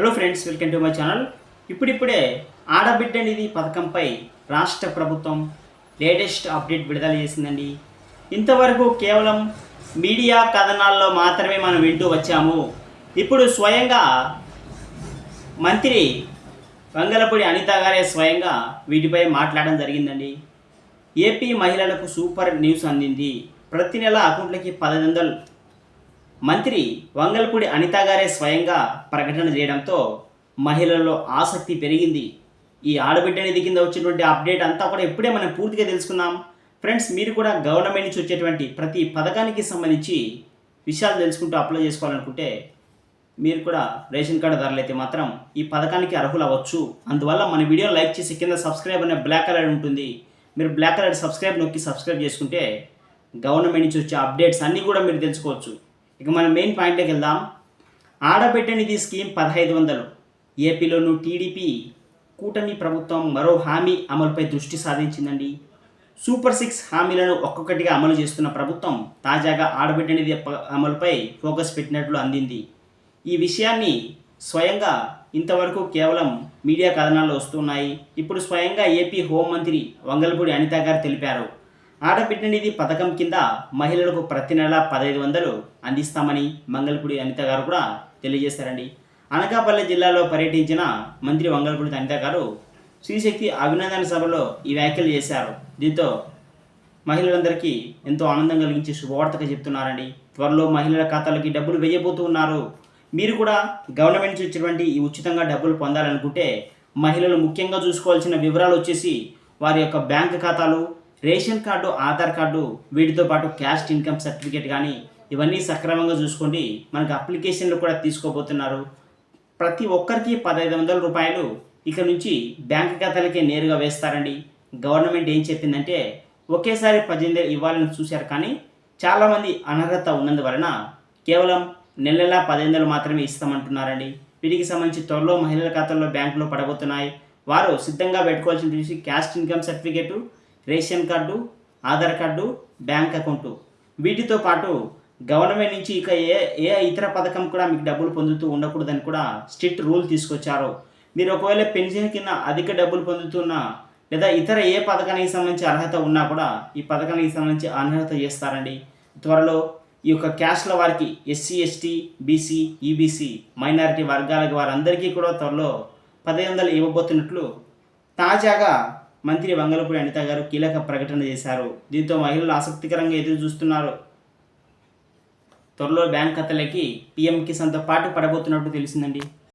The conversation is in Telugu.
Hello friends welcome to my channel ఇప్పుడిప్పుడే ఆడబిడ్డ నిధి పథకంపై రాష్ట్ర ప్రభుత్వం లేటెస్ట్ అప్డేట్ విడుదల చేసిందండి. ఇంతవరకు కేవలం మీడియా కథనాల్లో మాత్రమే మనం వింటూ వచ్చాము. ఇప్పుడు స్వయంగా మంత్రి వంగలపూడి అనిత గారే స్వయంగా వీటిపై మాట్లాడడం జరిగిందండి. ఏపీ మహిళలకు సూపర్ న్యూస్ అందింది. ప్రతి నెల అకౌంట్లకి పదహైదు వందలు మంత్రి వంగల్పూడి అనిత గారే స్వయంగా ప్రకటన చేయడంతో మహిళల్లో ఆసక్తి పెరిగింది. ఈ ఆడబిడ్డ నిధి కింద వచ్చినటువంటి అప్డేట్ అంతా కూడా ఇప్పుడే మనం పూర్తిగా తెలుసుకున్నాం ఫ్రెండ్స్ మీరు కూడా గవర్నమెంట్ నుంచి వచ్చేటువంటి ప్రతి పథకానికి సంబంధించి విషయాలు తెలుసుకుంటూ అప్లై చేసుకోవాలనుకుంటే మీరు కూడా రేషన్ కార్డు ధరలు అయితే మాత్రం ఈ పథకానికి అర్హులు అవ్వచ్చు. అందువల్ల మన వీడియో లైక్ చేసి కింద సబ్స్క్రైబ్ అనే బ్లాక్ కలర్ ఉంటుంది. మీరు బ్లాక్ కలర్ సబ్స్క్రైబ్ నొక్కి సబ్స్క్రైబ్ చేసుకుంటే గవర్నమెంట్ నుంచి వచ్చే అప్డేట్స్ అన్నీ కూడా మీరు తెలుసుకోవచ్చు. ఇక మనం మెయిన్ పాయింట్లోకి వెళ్దాం. ఆడబిడ్డనిధి స్కీమ్ పదహైదు వందలు. ఏపీలోనూ టీడీపీ కూటమి ప్రభుత్వం మరో హామీ అమలుపై దృష్టి సాధించిందండి సూపర్ సిక్స్ హామీలను ఒక్కొక్కటిగా అమలు చేస్తున్న ప్రభుత్వం తాజాగా ఆడబిడ్డ నిధి అమలుపై ఫోకస్ పెట్టినట్లు అందింది. ఈ విషయాన్ని స్వయంగా ఇంతవరకు కేవలం మీడియా కథనాల్లో వస్తున్నాయి. ఇప్పుడు స్వయంగా ఏపీ హోంమంత్రి వంగలపూడి అనిత గారు తెలిపారు. ఆడబిడ్డ నిధి పథకం కింద మహిళలకు ప్రతి నెల పదహైదు వందలు అందిస్తామని మంగళపూడి అనిత గారు కూడా తెలియజేశారండి. అనకాపల్లి జిల్లాలో పర్యటించిన మంత్రి వంగలపూడి అనిత గారు శ్రీశక్తి అభినందన సభలో ఈ వ్యాఖ్యలు చేశారు. దీంతో మహిళలందరికీ ఎంతో ఆనందం కలిగించే శుభవార్తగా చెప్తున్నారండి. త్వరలో మహిళల ఖాతాలకి డబ్బులు వేయబోతూ ఉన్నారు. మీరు కూడా గవర్నమెంట్ నుంచి వచ్చినటువంటి ఈ ఉచితంగా డబ్బులు పొందాలనుకుంటే మహిళలు ముఖ్యంగా చూసుకోవాల్సిన వివరాలు వచ్చేసి వారి యొక్క బ్యాంక్ ఖాతాలు రేషన్ కార్డు ఆధార్ కార్డు వీటితో పాటు క్యాస్ట్ ఇన్కమ్ సర్టిఫికేట్ కానీ ఇవన్నీ సక్రమంగా చూసుకోండి మనకు అప్లికేషన్లు కూడా తీసుకోబోతున్నారు. ప్రతి ఒక్కరికి పదహైదు వందల రూపాయలు ఇక నుంచి బ్యాంక్ ఖాతాలకే నేరుగా వేస్తారండి. గవర్నమెంట్ ఏం చెప్పిందంటే ఒకేసారి పద్దెనిమిది ఇవ్వాలని చూశారు కానీ చాలామంది అనర్హత ఉన్నందువలన కేవలం నెల నెలా పదిహేను వందలు మాత్రమే ఇస్తామంటున్నారండి. వీటికి సంబంధించి త్వరలో మహిళల ఖాతాల్లో బ్యాంకులో పడబోతున్నాయి. వారు సిద్ధంగా పెట్టుకోవాల్సిన చూసి caste income certificate ration card Aadhaar card bank account. వీటితో పాటు గవర్నమెంట్ నుంచి ఇక ఏ ఏ ఇతర పథకం కూడా మీకు డబ్బులు పొందుతూ ఉండకూడదని కూడా స్ట్రిక్ట్ రూల్ తీసుకొచ్చారు. మీరు ఒకవేళ పెన్షన్ కింద అధిక డబ్బులు పొందుతున్నా లేదా ఇతర ఏ పథకానికి సంబంధించి అర్హత ఉన్నా కూడా ఈ పథకానికి సంబంధించి అనర్హత చేస్తారండి. త్వరలో ఈ యొక్క క్యాష్ల వారికి S C S T B C E B C minority వర్గాలకు వారందరికీ కూడా త్వరలో పదిహేను వందలు ఇవ్వబోతున్నట్లు తాజాగా మంత్రి వంగలపూడి అనిత గారు కీలక ప్రకటన చేశారు. దీంతో మహిళలు ఆసక్తికరంగా ఎదురు చూస్తున్నారు. త్వరలో బ్యాంక్ ఖాతాలకి పీఎం కిసాన్తో పాటు పడబోతున్నట్టు తెలిసిందండి.